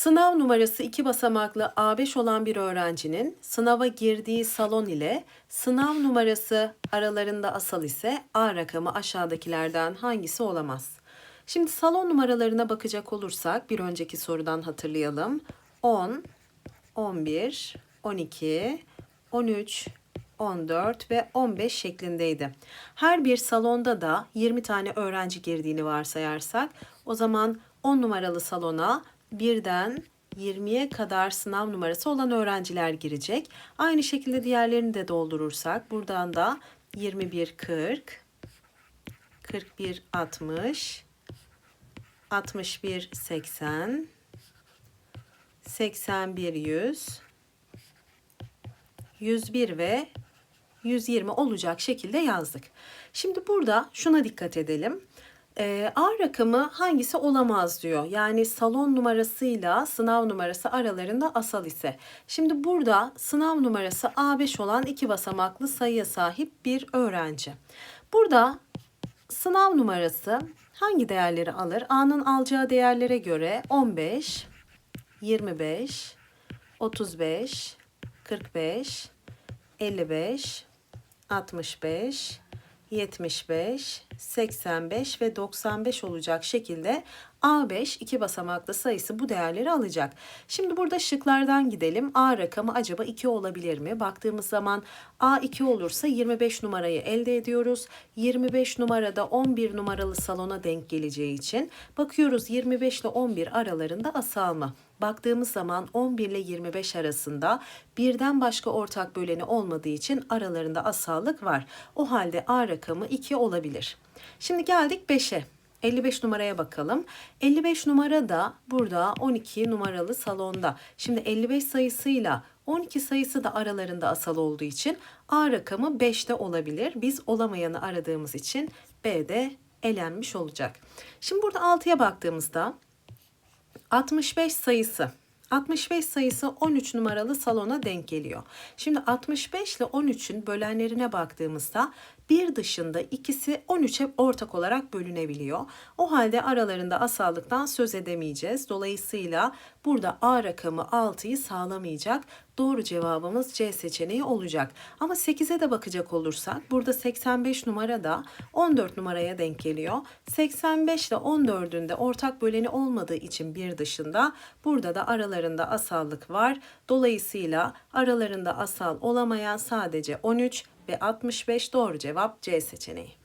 Sınav numarası 2 basamaklı A5 olan bir öğrencinin sınava girdiği salon ile sınav numarası aralarında asal ise A rakamı aşağıdakilerden hangisi olamaz? Şimdi salon numaralarına bakacak olursak bir önceki sorudan hatırlayalım. 10, 11, 12, 13, 14 ve 15 şeklindeydi. Her bir salonda da 20 tane öğrenci girdiğini varsayarsak o zaman 10 numaralı salona birden 20'ye kadar sınav numarası olan öğrenciler girecek. Aynı şekilde diğerlerini de doldurursak buradan da 21 40 41 60 61 80 81 100 101 ve 120 olacak şekilde yazdık. Şimdi burada şuna dikkat edelim. Ee, A rakamı hangisi olamaz diyor. Yani salon numarasıyla sınav numarası aralarında asal ise. Şimdi burada sınav numarası A5 olan iki basamaklı sayıya sahip bir öğrenci. Burada sınav numarası hangi değerleri alır? A'nın alacağı değerlere göre 15, 25, 35, 45, 55, 65, 75, 85 ve 95 olacak şekilde A5 iki basamaklı sayısı bu değerleri alacak. Şimdi burada şıklardan gidelim. A rakamı acaba 2 olabilir mi? Baktığımız zaman A2 olursa 25 numarayı elde ediyoruz. 25 numarada 11 numaralı salona denk geleceği için bakıyoruz 25 ile 11 aralarında asal mı? Baktığımız zaman 11 ile 25 arasında birden başka ortak böleni olmadığı için aralarında asallık var. O halde A rakamı 2 olabilir. Şimdi geldik 5'e. 55 numaraya bakalım. 55 numara da burada 12 numaralı salonda. Şimdi 55 sayısıyla 12 sayısı da aralarında asal olduğu için A rakamı 5'te olabilir. Biz olamayanı aradığımız için B'de elenmiş olacak. Şimdi burada 6'ya baktığımızda 65 sayısı 65 sayısı 13 numaralı salona denk geliyor. Şimdi 65 ile 13'ün bölenlerine baktığımızda bir dışında ikisi 13'e ortak olarak bölünebiliyor. O halde aralarında asallıktan söz edemeyeceğiz. Dolayısıyla burada A rakamı 6'yı sağlamayacak. Doğru cevabımız C seçeneği olacak. Ama 8'e de bakacak olursak burada 85 numara da 14 numaraya denk geliyor. 85 ile 14'ün de ortak böleni olmadığı için bir dışında burada da aralarında asallık var. Dolayısıyla aralarında asal olamayan sadece 13 ve 65 doğru cevap C seçeneği.